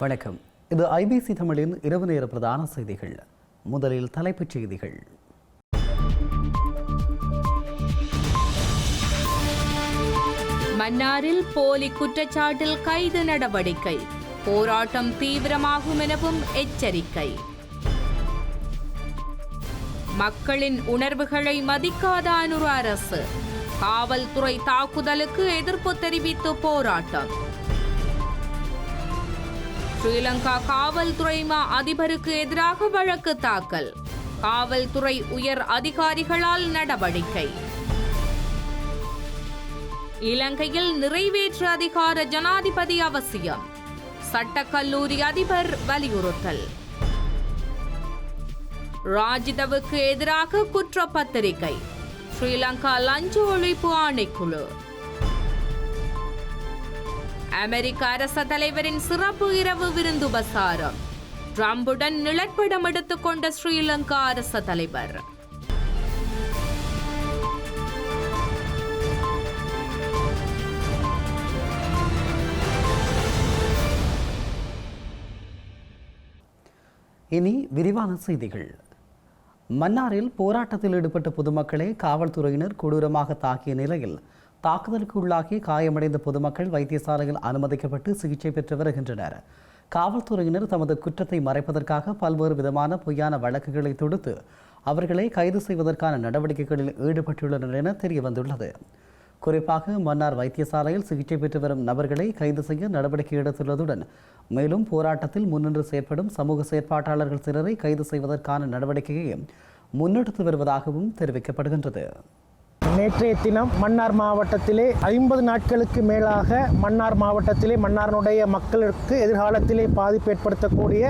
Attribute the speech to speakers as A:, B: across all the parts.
A: வணக்கம். இது ஐபிசி தமிழின் இரவு நேர பிரதான செய்திகள். முதலில் தலைப்புச் செய்திகள்.
B: மன்னாரில் போலி குற்றச்சாட்டில் கைது நடவடிக்கை. போராட்டம் தீவிரமாகும் எனவும் எச்சரிக்கை. மக்களின் உணர்வுகளை மதிக்காத அனுர அரசு. காவல்துறை தாக்குதலுக்கு எதிர்ப்பு தெரிவித்து போராட்டம். ஸ்ரீலங்கா காவல்துறை மா அதிபருக்கு எதிராக வழக்கு தாக்கல். காவல்துறை உயர் அதிகாரிகளால் நடவடிக்கை. இலங்கையில் நிறைவேற்று அதிகார ஜனாதிபதி அவசியம். சட்டக்கல்லூரி அதிபர் வலியுறுத்தல். ராஜிதவுக்கு எதிராக குற்றப்பத்திரிகை. ஸ்ரீலங்கா லஞ்ச ஒழிப்பு ஆணைக்குழு. அமெரிக்க அரச தலைவரின் சிறப்பு இரவு விருந்து பசாரம். ட்ரம்புடன் நிழற்படம் எடுத்துக்கொண்ட ஸ்ரீலங்கா அரச தலைவர்.
A: இனி விரிவான செய்திகள். மன்னாரில் போராட்டத்தில் ஈடுபட்ட பொதுமக்களை காவல்துறையினர் கொடூரமாக தாக்கிய நிலையில் தாக்குதலுக்கு உள்ளாகி காயமடைந்த பொதுமக்கள் வைத்தியசாலையில் அனுமதிக்கப்பட்டு சிகிச்சை பெற்று வருகின்றனர். காவல்துறையினர் தமது குற்றத்தை மறைப்பதற்காக பல்வேறு விதமான பொய்யான வழக்குகளை தொடுத்து அவர்களை கைது செய்வதற்கான நடவடிக்கைகளில் ஈடுபட்டுள்ளனர் என தெரியவந்துள்ளது. குறிப்பாக மன்னார் வைத்தியசாலையில் சிகிச்சை பெற்று வரும் நபர்களை கைது செய்ய நடவடிக்கை எடுத்துள்ளதுடன் மேலும் போராட்டத்தில் முன்னின்று செயற்படும் சமூக செயற்பாட்டாளர்கள் சிலரை கைது செய்வதற்கான நடவடிக்கையை முன்னெடுத்து வருவதாகவும் தெரிவிக்கப்படுகின்றது.
C: நேற்றைய தினம் மன்னார் மாவட்டத்திலே ஐம்பது நாட்களுக்கு மேலாக மன்னார் மாவட்டத்திலே மன்னாரினுடைய மக்களுக்கு எதிர்காலத்திலே பாதிப்பு ஏற்படுத்தக்கூடிய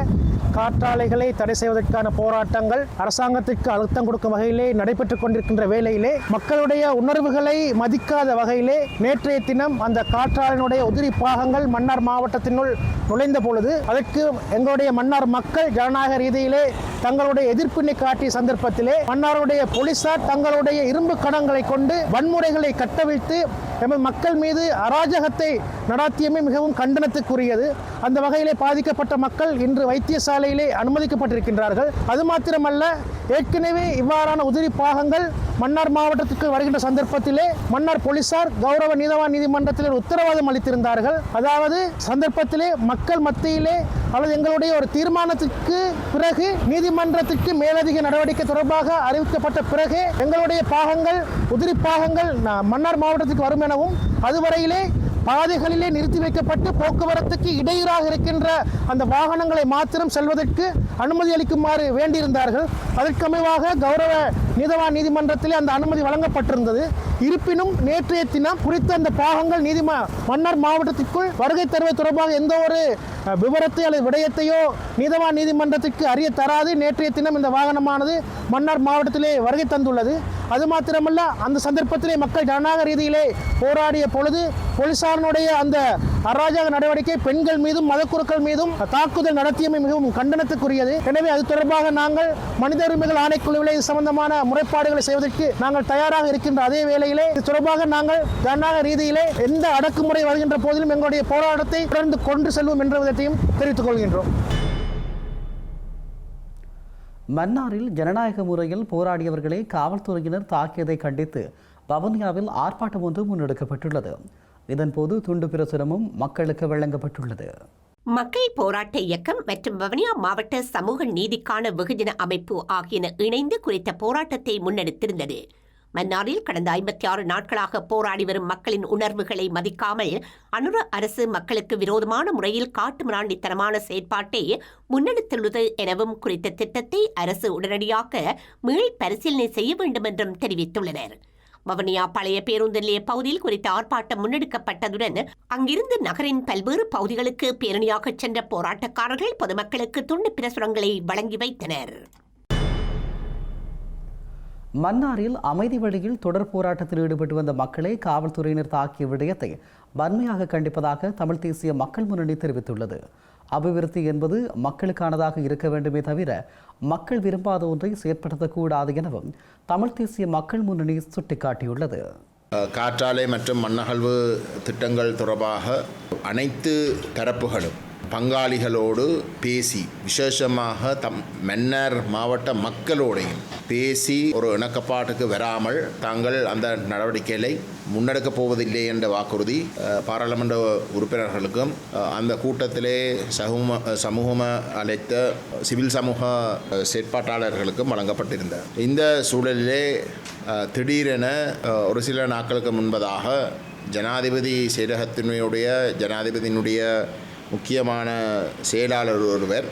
C: காற்றாலைகளை தடை செய்வதற்கான போராட்டங்கள் அரசாங்கத்திற்கு அழுத்தம் கொடுக்கும் வகையிலே நடைபெற்றுக் கொண்டிருக்கின்ற வேளையிலே மக்களுடைய உணர்வுகளை மதிக்காத வகையிலே நேற்றைய தினம் அந்த காற்றாலையினுடைய உதிரி பாகங்கள் மன்னார் மாவட்டத்தினுள் நுழைந்த பொழுது அதற்கு எங்களுடைய மன்னார் மக்கள் ஜனநாயக ரீதியிலே தங்களுடைய எதிர்ப்பினை காட்டிய சந்தர்ப்பத்திலே மன்னாருடைய போலீசார் தங்களுடைய இரும்பு கடங்களை கொண்டு வன்முறைகளை கட்டவிழ்த்து எமது மக்கள் மீது அராஜகத்தை நடாத்தியமே மிகவும் கண்டனத்துக்குரியது. அந்த வகையிலே பாதிக்கப்பட்ட மக்கள் இன்று வைத்தியசாலையிலே அனுமதிக்கப்பட்டிருக்கின்றார்கள். அது மாத்திரமல்ல ஏற்கனவே இவ்வாறான உதிரி பாகங்கள் மன்னார் மாவட்டத்துக்கு வருகின்ற சந்தர்ப்பத்திலே மன்னார் போலீசார் கௌரவ நீதவான் நீதிமன்றத்தில் ஒரு உத்தரவாதம் அளித்திருந்தார்கள். அதாவது சந்தர்ப்பத்திலே மக்கள் மத்தியிலே அல்லது எங்களுடைய ஒரு தீர்மானத்துக்கு பிறகு நீதிமன்றத்துக்கு மேலதிக நடவடிக்கை தொடர்பாக அறிவிக்கப்பட்ட பிறகு எங்களுடைய பாகங்கள் உதிரி பாகங்கள் மன்னார் மாவட்டத்துக்கு வரும் எனவும் அதுவரையிலே பாதைகளிலே நிறுத்தி வைக்கப்பட்டு போக்குவரத்துக்கு இடையூறாக இருக்கின்ற அந்த வாகனங்களை மாத்திரம் செல்வதற்கு அனுமதி அளிக்குமாறு வேண்டியிருந்தார்கள். அதற்கமைவாக கௌரவ நீதவான் நீதிமன்றத்திலே அந்த அனுமதி வழங்கப்பட்டிருந்தது. இருப்பினும் நேற்றைய தினம் குறித்த அந்த பாகங்கள் நீதிம மன்னார் மாவட்டத்திற்குள் வருகை தருவது தொடர்பாக எந்த ஒரு விவரத்தை அல்லது விடயத்தையோ நீதவான் நீதிமன்றத்திற்கு அறிய தராது. நேற்றைய தினம் இந்த வாகனமானது மன்னார் மாவட்டத்திலே வருகை தந்துள்ளது. அது மாத்திரமல்ல அந்த சந்தர்ப்பத்திலே மக்கள் ஜனநாயக ரீதியிலே போராடிய பொழுது போலீசாரினுடைய அந்த அராஜக நடவடிக்கை பெண்கள் மீதும் மதக்குருக்கள் மீதும் தாக்குதல் நடத்தியமை மிகவும் கண்டனத்துக்குரியது. எனவே அது தொடர்பாக நாங்கள் மனித உரிமைகள் ஆணைக்குழுவிலே இது சம்பந்தமான முறைப்பாடுகளை செய்வதற்கு நாங்கள் தயாராக இருக்கின்ற அதே வேளையிலே இது தொடர்பாக நாங்கள் ஜனநாயக ரீதியிலே எந்த அடக்குமுறை வருகின்ற போதிலும் எங்களுடைய போராட்டத்தை தொடர்ந்து கொண்டு செல்வோம் என்ற விதத்தையும் தெரிவித்துக் கொள்கின்றோம்.
A: மன்னாரில் ஜனநாயக முறையில் போராடியவர்களை காவல்துறையினர் தாக்கியதை கண்டித்து வவுனியாவில் ஆர்ப்பாட்டம் ஒன்று முன்னெடுக்கப்பட்டுள்ளது. இதன்போது துண்டு பிரசுரமும் மக்களுக்கு வழங்கப்பட்டுள்ளது.
D: மக்கள் போராட்ட இயக்கம் மற்றும் வவுனியா மாவட்ட சமூக நீதிக்கான வெகுஜன அமைப்பு ஆகியன இணைந்து குறித்த போராட்டத்தை முன்னெடுத்திருந்தது. மன்னாரில் கடந்த ஐம்பத்தி ஆறு நாட்களாக போராடி வரும் மக்களின் உணர்வுகளை மதிக்காமல் அனுர அரசு மக்களுக்கு விரோதமான முறையில் காட்டுமிராண்டித்தனமான செயற்பாட்டை முன்னெடுத்துள்ளது எனவும் குறித்த திட்டத்தை அரசு உடனடியாக மீள் பரிசீலனை செய்ய வேண்டும் என்றும் தெரிவித்துள்ளனர். வவுனியா பழைய பேருந்து நிலைய பகுதியில் குறித்த ஆர்ப்பாட்டம் முன்னெடுக்கப்பட்டதுடன் அங்கிருந்து நகரின் பல்வேறு பகுதிகளுக்கு பேரணியாகச் சென்ற போராட்டக்காரர்கள் பொதுமக்களுக்கு துண்டு பிரசுரங்களை வழங்கி வைத்தனர்.
A: மன்னாரில் அமைதி வழியில் தொடர் போராட்டத்தில் ஈடுபட்டு வந்த மக்களை காவல்துறையினர் தாக்கிய விடயத்தை வன்மையாக கண்டிப்பதாக தமிழ் தேசிய மக்கள் முன்னணி தெரிவித்துள்ளது. அபிவிருத்தி என்பது மக்களுக்கானதாக இருக்க வேண்டுமே தவிர மக்கள் விரும்பாத ஒன்றை செயற்படுத்தக்கூடாது எனவும் தமிழ் தேசிய மக்கள் முன்னணி சுட்டிக்காட்டியுள்ளது.
E: காற்றாலை மற்றும் மண்ணகழ்வு திட்டங்கள் தொடர்பாக அனைத்து தரப்புகளும் பங்காளிகளோடு பேசி விசேஷமாக தம் மன்னர் மாவட்ட மக்களோடையும் பேசி ஒரு இணக்கப்பாட்டுக்கு வராமல் தாங்கள் அந்த நடவடிக்கைகளை முன்னெடுக்கப் போவதில்லை என்ற வாக்குறுதி பாராளுமன்ற உறுப்பினர்களுக்கும் அந்த கூட்டத்திலே சமூக சமூகம் அழைத்த சிவில் சமூக செயற்பாட்டாளர்களுக்கும் வழங்கப்பட்டிருந்தது. இந்த சூழலிலே திடீரென ஒரு சில நாட்களுக்கு முன்பதாக ஜனாதிபதி செயலகத்தினுடைய ஜனாதிபதியினுடைய முக்கியமான செயலாளர் ஒருவர்.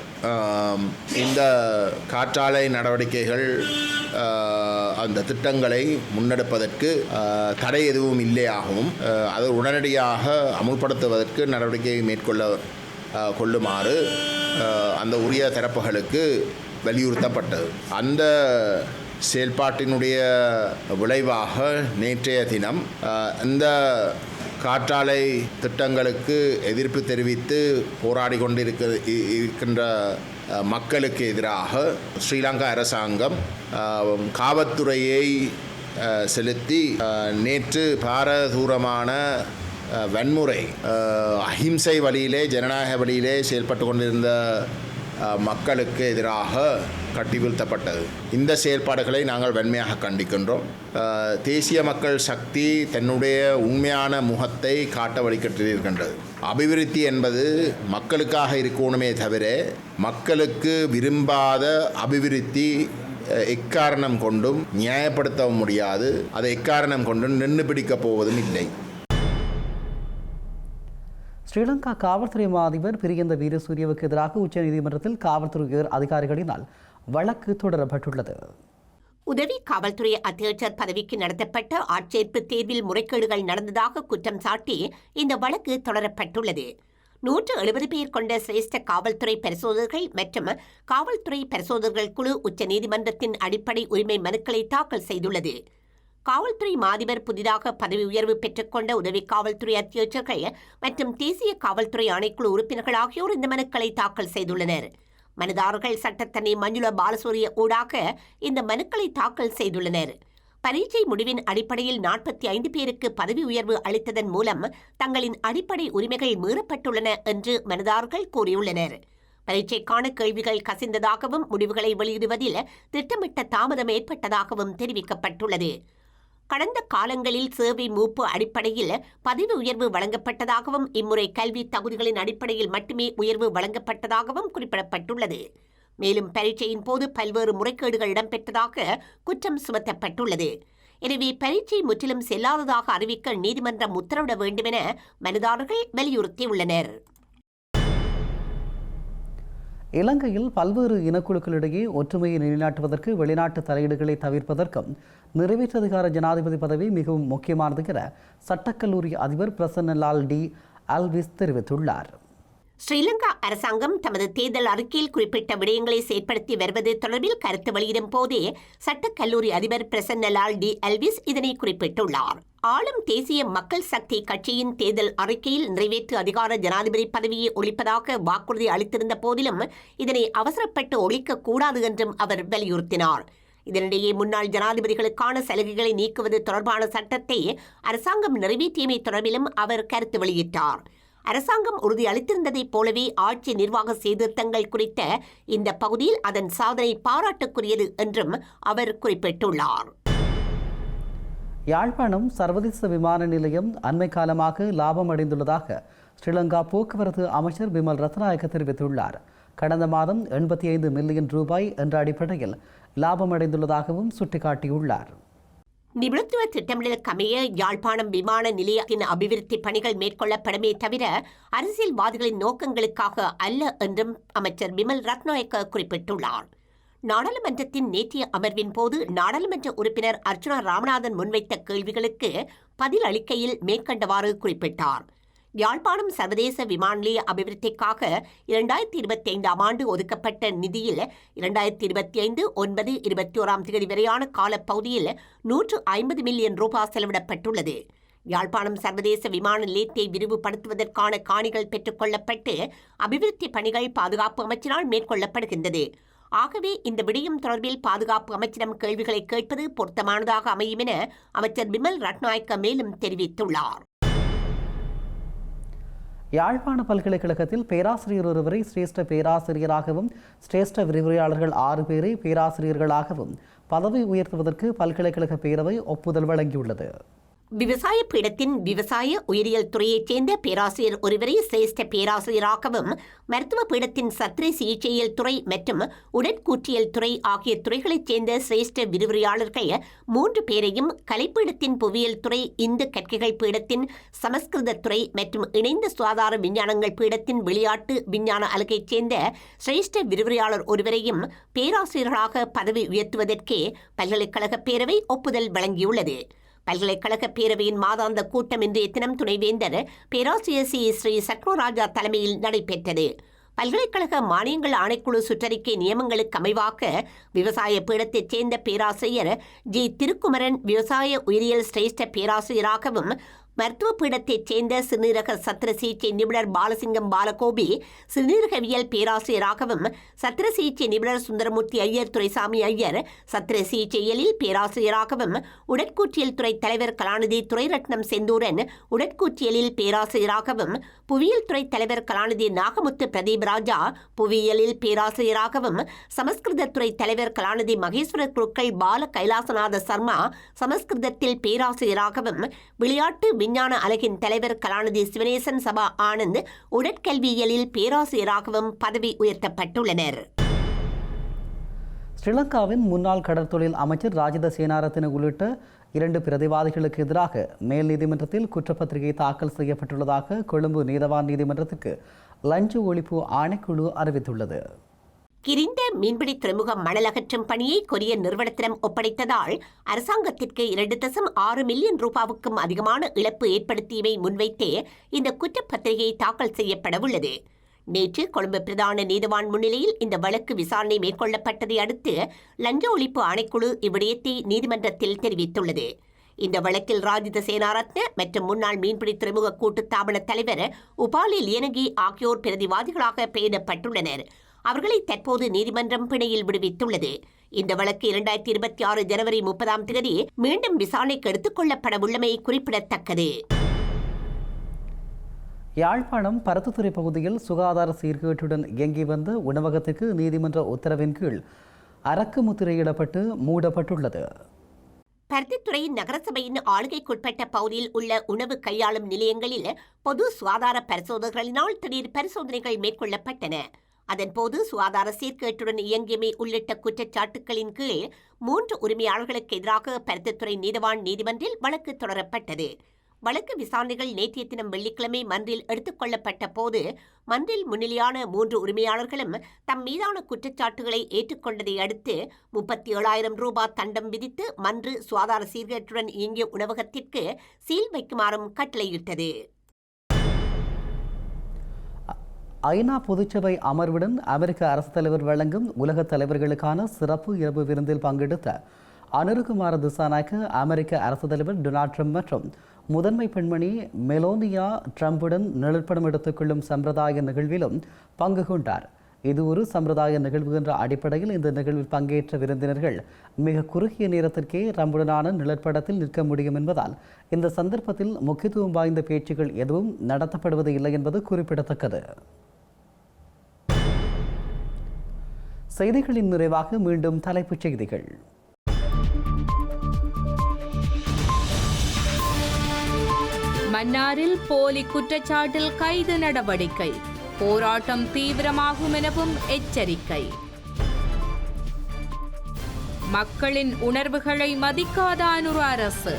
E: இந்த காற்றாலை நடவடிக்கைகள் அந்த திட்டங்களை முன்னெடுப்பதற்கு தடை எதுவும் இல்லையாகவும் அதை உடனடியாக அமுல்படுத்துவதற்கு நடவடிக்கை மேற்கொள்ள கொள்ளுமாறு அந்த உரிய தரப்புகளுக்கு வலியுறுத்தப்பட்டது. அந்த செயல்பாட்டினுடைய விளைவாக நேற்றைய தினம் இந்த காற்றாலை திட்டங்களுக்கு எதிர்ப்பு தெரிவித்து போராடி கொண்டிருக்க இ- இருக்கின்ற மக்களுக்கு எதிராக ஸ்ரீலங்கா அரசாங்கம் காவல்துறையை செலுத்தி நேற்று பாரதூரமான வன்முறை அஹிம்சை வழியிலே ஜனநாயக வழியிலே செயல்பட்டு கொண்டிருந்த மக்களுக்கு எதிராக கட்டிவீழ்த்தப்பட்டது. இந்த செயல்பாடுகளை நாங்கள் வன்மையாக கண்டிக்கின்றோம். தேசிய மக்கள் சக்தி தன்னுடைய உண்மையான முகத்தை காட்ட வழிகட்டிருக்கின்றது அபிவிருத்தி என்பது மக்களுக்காக இருக்கணுமே தவிர மக்களுக்கு விரும்பாத அபிவிருத்தி எக்காரணம் கொண்டும் நியாயப்படுத்தவும் முடியாது. அதை எக்காரணம் கொண்டும் நின்று பிடிக்கப் போவதும் இல்லை.
A: ஸ்ரீலங்கா காவல்துறை மாதிபர் பிரியந்த வீரசூரியவுக்கு எதிராக உச்சநீதிமன்றத்தில் காவல்துறை உயர் அதிகாரிகளினால் வழக்கு தொடரப்பட்டுள்ளது.
D: உதவி காவல்துறை அத்தியட்சர் பதவிக்கு நடத்தப்பட்ட ஆட்சேர்ப்பு தேர்வில் முறைகேடுகள் நடந்ததாக குற்றம் சாட்டி இந்த வழக்கு தொடரப்பட்டுள்ளது. நூற்று எழுபது பேர் கொண்ட சிரேஷ்ட காவல்துறை பரிசோதகர்கள் மற்றும் காவல்துறை பரிசோதகர்கள் குழு உச்சநீதிமன்றத்தின் அடிப்படை உரிமை மனுக்களை தாக்கல் செய்துள்ளது. காவல்துறை மாதிபர் புதிதாக பதவி உயர்வு பெற்றுக்கொண்ட உதவி காவல்துறை அத்தியட்சர்கள் மற்றும் தேசிய காவல்துறை ஆணைக்குழு உறுப்பினர்கள் ஆகியோர் இந்த மனுக்களை தாக்கல் செய்துள்ளனர். மனுதாரர்கள் சட்டத்தனி மஞ்சுள பாலசூரிய ஊடாக இந்த மனுக்களை தாக்கல் செய்துள்ளனர். பரீட்சை முடிவின் அடிப்படையில் நாற்பத்தி ஐந்து பேருக்கு பதவி உயர்வு அளித்ததன் மூலம் தங்களின் அடிப்படை உரிமைகள் மீறப்பட்டுள்ளன என்று மனுதாரர்கள் கூறியுள்ளனர். பரீட்சைக்கான கேள்விகள் கசிந்ததாகவும் முடிவுகளை வெளியிடுவதில் திட்டமிட்ட தாமதம் ஏற்பட்டதாகவும் தெரிவிக்கப்பட்டுள்ளது. கடந்த காலங்களில் சேவை மூப்பு அடிப்படையில் பதவி உயர்வு வழங்கப்பட்டதாகவும் இம்முறை கல்வி தகுதிகளின் அடிப்படையில் மட்டுமே உயர்வு வழங்கப்பட்டதாகவும் குறிப்பிடப்பட்டுள்ளது. மேலும் பரீட்சையின் போது பல்வேறு முறைகேடுகள் இடம்பெற்றதாக குற்றம் சுமத்தப்பட்டுள்ளது. எனவே பரீட்சை முற்றிலும் செல்லாததாக அறிவிக்க நீதிமன்றம் உத்தரவிட வேண்டுமென மனுதாரர்கள் வலியுறுத்தியுள்ளனர்.
A: இலங்கையில் பல்வேறு இனக்குழுக்களிடையே ஒற்றுமையை நிலைநாட்டுவதற்கு வெளிநாட்டு தலையீடுகளை தவிர்ப்பதற்கும் நிறைவேற்றதிகார ஜனாதிபதி பதவி மிகவும் முக்கியமானது என சட்டக்கல்லூரி அதிபர் பிரசன்னலால் டி. அல்விஸ் தெரிவித்துள்ளார்.
D: ஸ்ரீலங்கா அரசாங்கம் தமது தேர்தல் அறிக்கையில் குறிப்பிட்ட விடயங்களை செயற்படுத்தி வருவது தொடர்பில் கருத்து வெளியிடும் போதே சட்டக்கல்லூரி அதிபர் பிரசன்னலால் டி. அல்விஸ் இதனை குறிப்பிட்டுள்ளார். ஆளும் தேசிய மக்கள் சக்தி கட்சியின் தேர்தல் அறிக்கையில் நிறைவேற்று அதிகார ஜனாதிபதி பதவியை ஒழிப்பதாக வாக்குறுதி அளித்திருந்த போதிலும் இதனை அவசரப்பட்டு ஒழிக்கக்கூடாது என்றும் அவர் வலியுறுத்தினார். இதனிடையே முன்னாள் ஜனாதிபதிகளுக்கான சலுகைகளை நீக்குவது தொடர்பான சட்டத்தை அரசாங்கம் நிறைவேற்றியமை தொடர்பிலும் அவர் கருத்து வெளியிட்டார். அரசாங்கம் உறுதி அளித்திருந்ததைப் போலவே ஆட்சி நிர்வாக சீர்திருத்தங்கள் குறித்த இந்த பகுதியில் அதன் சாதனை பாராட்டுக்குரியது என்றும் அவர் குறிப்பிட்டுள்ளார்.
A: யாழ்ப்பாணம் சர்வதேச விமான நிலையம் அண்மை காலமாக லாபம் அடைந்துள்ளதாக ஸ்ரீலங்கா போக்குவரத்து அமைச்சர் பிமல் ரத்நாயக்க தெரிவித்துள்ளார். கடந்த மாதம் எண்பத்தி ஐந்து மில்லியன் ரூபாய் என்ற அடிப்படையில் லாபம் அடைந்துள்ளதாகவும் சுட்டிக்காட்டியுள்ளார்.
D: நிபுணத்துவ திட்டமிடலுக்கு அமைய யாழ்ப்பாணம் விமான நிலையத்தின் அபிவிருத்தி பணிகள் மேற்கொள்ளப்படுமே தவிர அரசியல்வாதிகளின் நோக்கங்களுக்காக அல்ல என்றும் அமைச்சர் பிமல் ரத்நாயக்க குறிப்பிட்டுள்ளார். நாடாளுமன்றத்தின் நேற்றைய அமர்வின் போது நாடாளுமன்ற உறுப்பினர் அர்ச்சுனா ராமநாதன் முன்வைத்த கேள்விகளுக்கு பதில் அளிக்கையில் மேற்கண்டவாறு குறிப்பிட்டார். யாழ்ப்பாணம் சர்வதேச விமான நிலைய அபிவிருத்திக்காக இரண்டாயிரத்தி இருபத்தி ஐந்தாம் ஆண்டு ஒதுக்கப்பட்ட நிதியில் இரண்டாயிரத்தி இருபத்தி ஐந்து ஒன்பது இருபத்தி ஓராம் தேதி வரையான காலப்பகுதியில் நூற்று ஐம்பது மில்லியன் ரூபாய் செலவிடப்பட்டுள்ளது. யாழ்ப்பாணம் சர்வதேச விமான நிலையத்தை விரிவுபடுத்துவதற்கான காணிகள் பெற்றுக் கொள்ளப்பட்டு அபிவிருத்தி பணிகள் பாதுகாப்பு அமைச்சினால் மேற்கொள்ளப்படுகின்றது. ஆகவே இந்த விடயம் தொடர்பில் பாதுகாப்பு அமைச்சிடம் கேள்விகளை கேட்பது பொருத்தமானதாக அமையும் என அமைச்சர் பிமல் ரட்நாயக்க மேலும் தெரிவித்துள்ளார்.
A: யாழ்ப்பாண பல்கலைக்கழகத்தில் பேராசிரியர் ஒருவரை சிரேஷ்ட பேராசிரியராகவும் சிரேஷ்ட விரிவுரையாளர்கள் ஆறு பேரை பேராசிரியர்களாகவும் பதவி உயர்த்துவதற்கு பல்கலைக்கழக பேரவை ஒப்புதல் வழங்கியுள்ளது.
D: விவசாய பீடத்தின் விவசாய உயிரியல் துறையைச் சேர்ந்த பேராசிரியர் ஒருவரை சிரேஷ்ட பேராசிரியராகவும் மருத்துவ பீடத்தின் சத்திரை சிகிச்சையியல் துறை மற்றும் உடற்கூற்றியல் துறை ஆகிய துறைகளைச் சேர்ந்த சிரேஷ்ட விரிவுரையாளர்கள் மூன்று பேரையும் கலைப்பீடத்தின் புவியியல் துறை இந்து கற்கைகள் பீடத்தின் சமஸ்கிருத துறை மற்றும் இணைந்த சுகாதார விஞ்ஞானங்கள் பீடத்தின் விளையாட்டு விஞ்ஞான அலகைச் சேர்ந்த சிரேஷ்ட விரிவுரையாளர் ஒருவரையும் பேராசிரியர்களாக பதவி உயர்த்துவதற்கே பல்கலைக்கழக பேரவை ஒப்புதல் வழங்கியுள்ளது. பல்கலைக்கழக பேரவையின் மாதாந்த கூட்டம் இன்றைய தினம் துணைவேந்தர் பேராசிரியர் சி. ஸ்ரீ. சக்ரோராஜா தலைமையில் நடைபெற்றது. பல்கலைக்கழக மானியங்கள் ஆணைக்குழு சுற்றறிக்கை நியமங்களுக்கு அமைவாக விவசாய பீடத்தைச் சேர்ந்த பேராசிரியர் ஜி. திருக்குமரன் விவசாய உயிரியல் சிரேஷ்ட பேராசிரியராகவும் மருத்துவ பீடத்தைச் சேர்ந்த சிறுநீரக சத்திர சிகிச்சை நிபுணர் பாலசிங்கம் பாலகோபி சிறுநீரகவியல் பேராசிரியராகவும் சத்திர சிகிச்சை நிபுணர் சுந்தரமூர்த்தி ஐயர் துரைசாமி ஐயர் சத்திர சிகிச்சையலில் பேராசிரியராகவும் உடற்கூற்றியல் துறை தலைவர் கலாநிதி துரைரட்னம் செந்தூரன் உடற்கூற்றியலில் பேராசிரியராகவும் புவியியல் துறை தலைவர் கலாநிதி நாகமுத்து பிரதீப் ராஜா புவியியலில் பேராசிரியராகவும் சமஸ்கிருத துறை தலைவர் கலாநிதி மகேஸ்வர குருக்கள் பால கைலாசநாத சர்மா சமஸ்கிருதத்தில் பேராசிரியராகவும் விளையாட்டு விஞ்ஞான அலகின் தலைவர் கலாநிதி சிவனேசன் சபா ஆனந்த் உடற்கல்வியியலில் பேராசிரியராகவும் பதவி உயர்த்தப்பட்டுள்ளனர்.
A: ஸ்ரீலங்காவின் முன்னாள் கடற்தொழில் அமைச்சர் ராஜித சேனாரத்தின உள்ளிட்ட இரண்டு பிரதிவாதிகளுக்கு எதிராக மேல் நீதிமன்றத்தில் குற்றப்பத்திரிகை தாக்கல் செய்யப்பட்டுள்ளதாக கொழும்பு நீதவான் நீதிமன்றத்துக்கு லஞ்ச ஒழிப்பு ஆணைக்குழு அறிவித்துள்ளது.
D: கிரிந்த மீன்பிடி துறைமுகம் மணல் அகற்றும் பணியை கொரிய நிறுவனத்திடம் ஒப்படைத்ததால் அரசாங்கத்திற்கு இரண்டு தசம் ஆறு மில்லியன் ரூபாவுக்கும் அதிகமான இழப்பு ஏற்படுத்தியவை முன்வைத்தே இந்த குற்றப்பத்திரிகை தாக்கல் செய்யப்படவுள்ளது. நேற்று கொழும்பு பிரதான நீதவான் முன்னிலையில் இந்த வழக்கு விசாரணை மேற்கொள்ளப்பட்டதை அடுத்து லஞ்ச ஒழிப்பு ஆணைக்குழு இவ்விடயத்தை நீதிமன்றத்தில் தெரிவித்துள்ளது. இந்த வழக்கில் ராஜித சேனாரத்ன மற்றும் முன்னாள் மீன்பிடி துறைமுக கூட்டுத்தாபன தலைவர் உபாலி லியனகி ஆகியோர் பிரதிவாதிகளாக பெயரிடப்பட்டுள்ளனர் அவர்களை தற்போது நீதிமன்றம் பிணையில் விடுவித்துள்ளது. இந்த வழக்கு இரண்டாயிரத்தி இருபத்தி ஆறு ஜனவரி முப்பதாம் தேதி மீண்டும் விசாரணைக்கு எடுத்துக் கொள்ளப்பட உள்ளமை குறிப்பிடத்தக்கது.
A: யாழ்ப்பாணம் பருத்தித்துறை பகுதியில் சுகாதார சீர்கேட்டுடன் இயங்கி வந்த உணவகத்துக்கு நீதிமன்ற உத்தரவின் கீழ் அரக்கு முத்திரையிடப்பட்டு மூடப்பட்டுள்ளது.
D: பருத்தித்துறை நகரசபையின் ஆளுகைக்குட்பட்ட பகுதியில் உள்ள உணவு கையாளும் நிலையங்களில் பொது சுகாதார பரிசோதகர்களினால் திடீர் பரிசோதனைகள் மேற்கொள்ளப்பட்டன. அதன்போது சுகாதார சீர்கேட்டுடன் இயங்கியமை உள்ளிட்ட குற்றச்சாட்டுகளின் கீழ் மூன்று உரிமையாளர்களுக்கு எதிராக பருத்தித்துறை நீதவான் நீதிமன்றில் வழக்கு தொடரப்பட்டது. வழக்கு விசாரணைகள் நேற்றைய தினம் வெள்ளிக்கிழமை மன்றில் எடுத்துக்கொள்ளப்பட்ட போது மன்றில் முன்னிலையான மூன்று உரிமையாளர்களும் தம் மீதான குற்றச்சாட்டுகளை ஏற்றுக்கொண்டதை அடுத்து முப்பத்தி ஏழாயிரம் ரூபாய் தண்டம் விதித்து மன்று சுகாதார சீர்கேட்டுடன் இயங்கிய உணவகத்திற்கு சீல் வைக்குமாறும் கட்டளையிட்டது.
A: ஐநா பொதுச்சபை அமர்வுடன் அமெரிக்க அரசு தலைவர் வழங்கும் உலக தலைவர்களுக்கான சிறப்பு இரவு விருந்தில் பங்கெடுத்த அனுருகுமார திசாநாயக்க அமெரிக்க அரசு தலைவர் டொனால்ட் ட்ரம்ப் மற்றும் முதன்மை பெண்மணி மெலோனியா ட்ரம்புடன் நிழற்படம் எடுத்துக்கொள்ளும் சம்பிரதாய நிகழ்விலும் பங்கு கொண்டார். இது ஒரு சம்பிரதாய நிகழ்வு என்ற அடிப்படையில் இந்த நிகழ்வில் பங்கேற்ற விருந்தினர்கள் மிக குறுகிய நேரத்திற்கே ரம்புடனான நிழற்படத்தில் நிற்க முடியும் என்பதால் இந்த சந்தர்ப்பத்தில் முக்கியத்துவம் வாய்ந்த பேச்சுகள் எதுவும் நடத்தப்படுவது இல்லை என்பது குறிப்பிடத்தக்கது. செய்திகளின் நிறைவாக மீண்டும் தலைப்புச் செய்திகள்.
B: மன்னாரில் போலி குற்றச்சாட்டில் கைது நடவடிக்கை. போராட்டம் தீவிரமாகும் எனவும் எச்சரிக்கை. மக்களின் உணர்வுகளை மதிக்காத அனுர அரசு.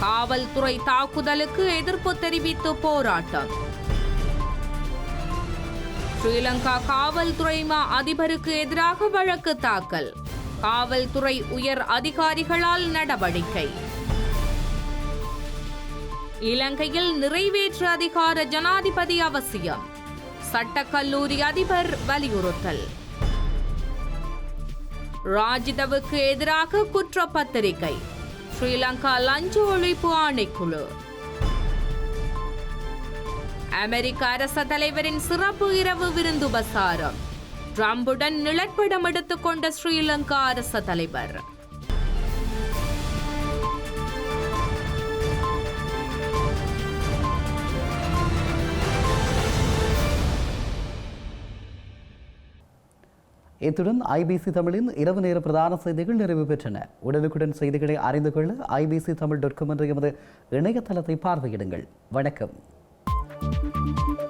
B: காவல்துறை தாக்குதலுக்கு எதிர்ப்பு தெரிவித்து போராட்டம். ஸ்ரீலங்கா காவல்துறை மா அதிபருக்கு எதிராக வழக்கு தாக்கல். காவல்துறை உயர் அதிகாரிகளால் நடவடிக்கை. இலங்கையில் நிறைவேற்று அதிகார ஜனாதிபதி அவசியம். சட்டக்கல்லூரி அதிபர் வலியுறுத்தல். ராஜிதவுக்கு எதிராக குற்றப்பத்திரிகை. ஸ்ரீலங்கா லஞ்ச ஒழிப்பு ஆணைக்குழு. அமெரிக்க அரச தலைவரின் சிறப்பு இரவு விருந்து பசாரம். ட்ரம்புடன் நிழற்படம் எடுத்துக்கொண்ட ஸ்ரீலங்கா அரச தலைவர்.
A: இத்துடன் ஐபிசி தமிழின் இரவு நேர பிரதான செய்திகள் நிறைவு பெற்றன. உடனுக்குடன் செய்திகளை அறிந்து கொள்ள ஐபிசி தமிழ் டாட் காம் என்ற எமது இணையதளத்தை பார்வையிடுங்கள். வணக்கம். Thank you.